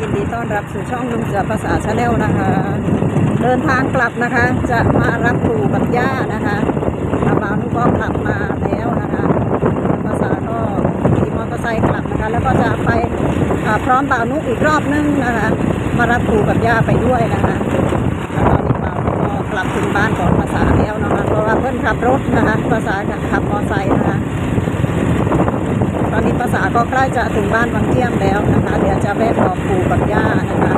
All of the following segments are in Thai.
ยินดีต้อนรับสู่ช่องลุงเสือภาษาชาแนลนะคะ เดินทางกลับนะคะ จะมารับครูกับย่านะคะอาบาวนุก็กลับมาแล้วนะคะภาษาก็ขี่มอเตอร์ไซค์กลับนะคะ แล้วก็จะไปพร้อมบ่าวนุอีกรอบนึงนะคะ มารับครูกับย่าไปด้วยนะคะตอนนี้บ่าวนุก็กลับถึงบ้านของภาษาแล้วนะคะเพราะว่าเพื่อนขับรถนะคะภาษาขับมอเตอร์ไซค์นะคะ ตอนนี้ภาษาก็ใกล้จะถึงบ้านวังเที่ยมแล้วนะคะ เดี๋ยวจะแวะบอกปู่กับย่านะคะ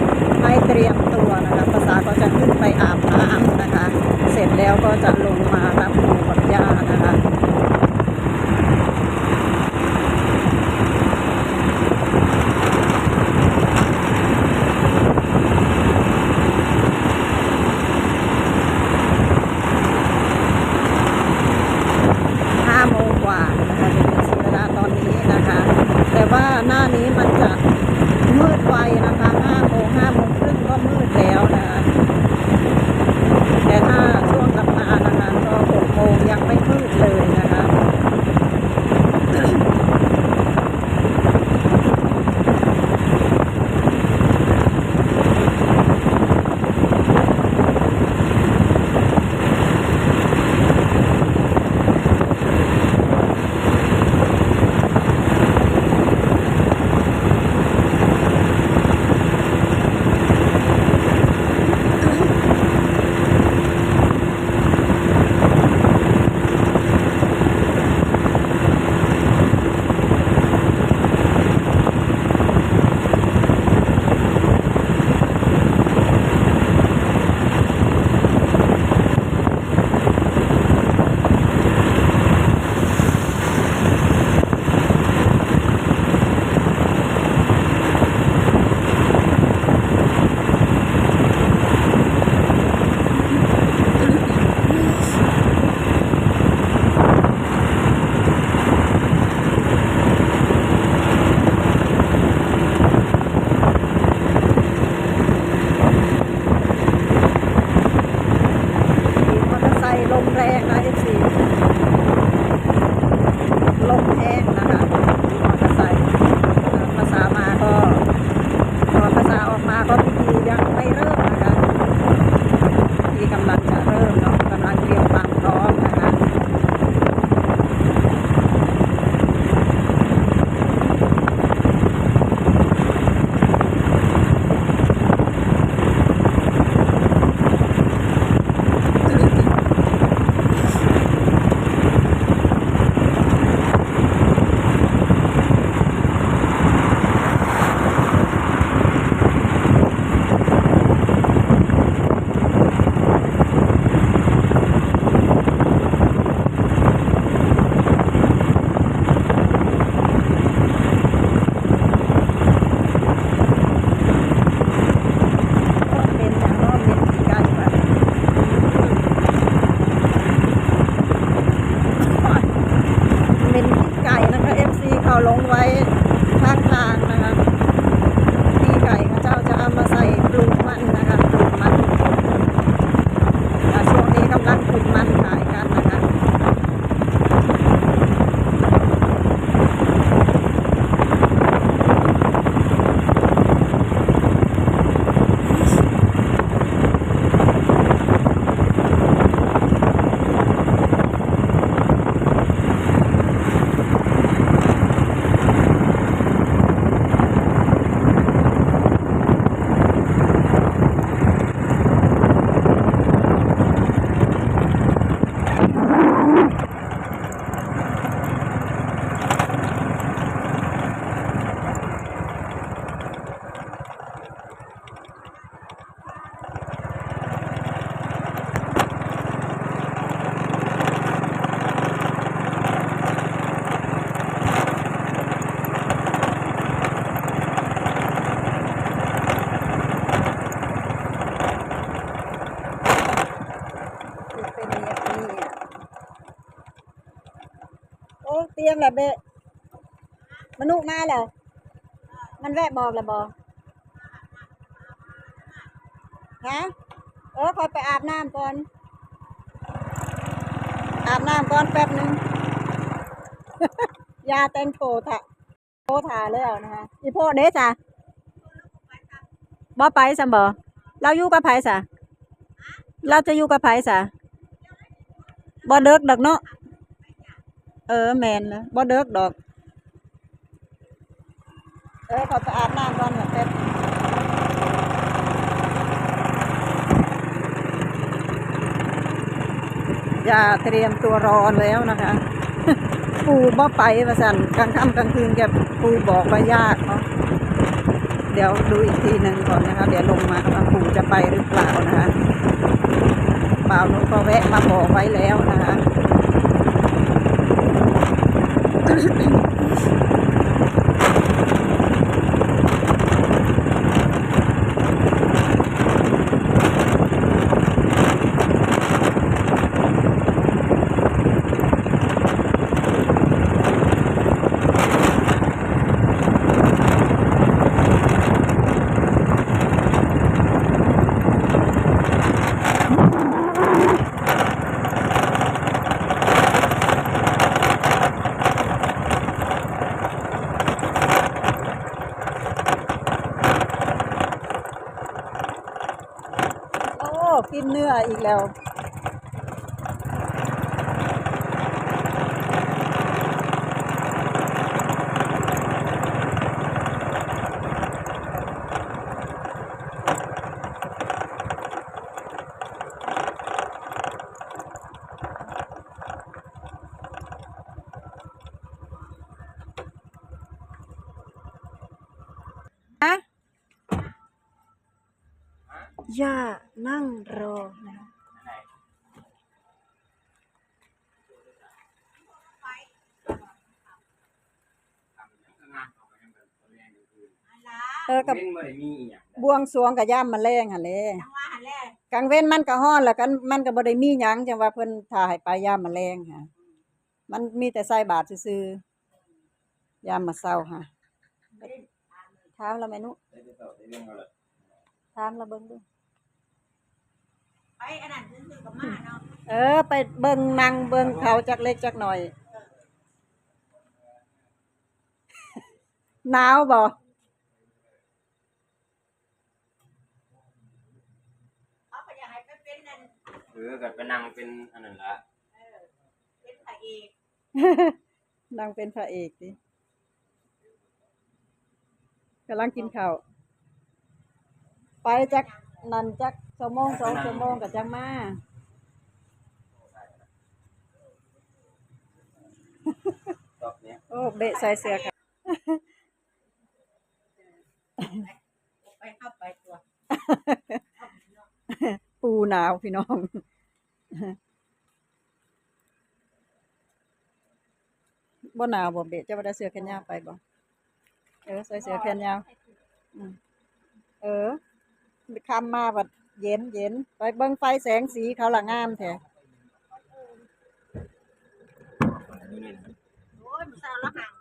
ลงไว้ข้างทางนะคะขี้ไก่เขาเจ้าจะเอามาใส่ปลูกมันนะคะปลูกมันอ่าช่วงนี้กำลังปลูกมันขายกันนะคะ คือเป็นแบบนี้อะ รียมแล้วเบะมนุษย์มาแล้ว มันแวะบอกแล้วบอฮะเออคอยไปอาบน้ำก่อน อาบน้ำก่อนแป๊บหนึง ยาแตงโถะโถถ่าแล้วนะคะอีโพเด้จ้ะบ่ไปซะบ่เราอยู่กับไผซะเราจะอยู่กับไผซะบ่เลิกดอกเนาะ เออแมนนะบ่เลิกดอก เออขอไปอาบน้ำก่อนแบบแป๊บอย่าเตรียมตัวรอแล้วนะคะ ปูบ่ไปว่าสันกลางค่ำกลางคืนแกปูบอกว่ายากเนาะเดี๋ยวดูอีกทีหนึ่งก่อนนะคะ เดี๋ยวลงมาว่าปูจะไปหรือเปล่านะคะเปล่าหนูก็แวะมาบอกไว้แล้วนะคะ Ha ha ha. กินเนื้ออีกแล้ว ฮะอย่านั่งรอนะ เออกับเล่นบ่ได้มีอีหยังบวงสรวงกับย่ามมาแรงหั่นแหละจังว่าหันแรกกลางเว้นมันก็ฮ้อนแล้วกันมันก็บ่ได้มีหยังจังว่าเพิ่นถ่าให้ไปย่ามมาแรงค่ะ มันมีแต่ใส่บาตรซื่อๆยามมาเช้าค่ะถามแล้วแม่นุได้ไปต่อได้เรื่องเอาละถามแล้วเบิ่งดู ไปอันนั้นซื้อๆกับมาเนาะ เออ ไปเบิ่งนางเบิ่งเขาจักเล็กจักหน่อย หนาวบ่เขาก็อยากให้ไปเป็นนั่นเออก็ไปนั่งเป็นอันนั้นละเออเป็นพระเอกนางเป็นพระเอกดิกำลังกินข้าวไปจักนั่นจักชั่วโมงสองชั่วโมงก็จังมารอบเนี้ย โอ้เบะใส่เสื้อค่ะ ไปเข้าไปตัว หนาวพี่น้องบ่หนาวบ่เบะจะบ่ได้เสื้อแขนยาวไปบ่เออใส่เสื้อแขนยาวเออคำมาบัดเย็นเย็นไปเบิ่งไฟแสงสีเขาละงามแท้ดูนี่นะ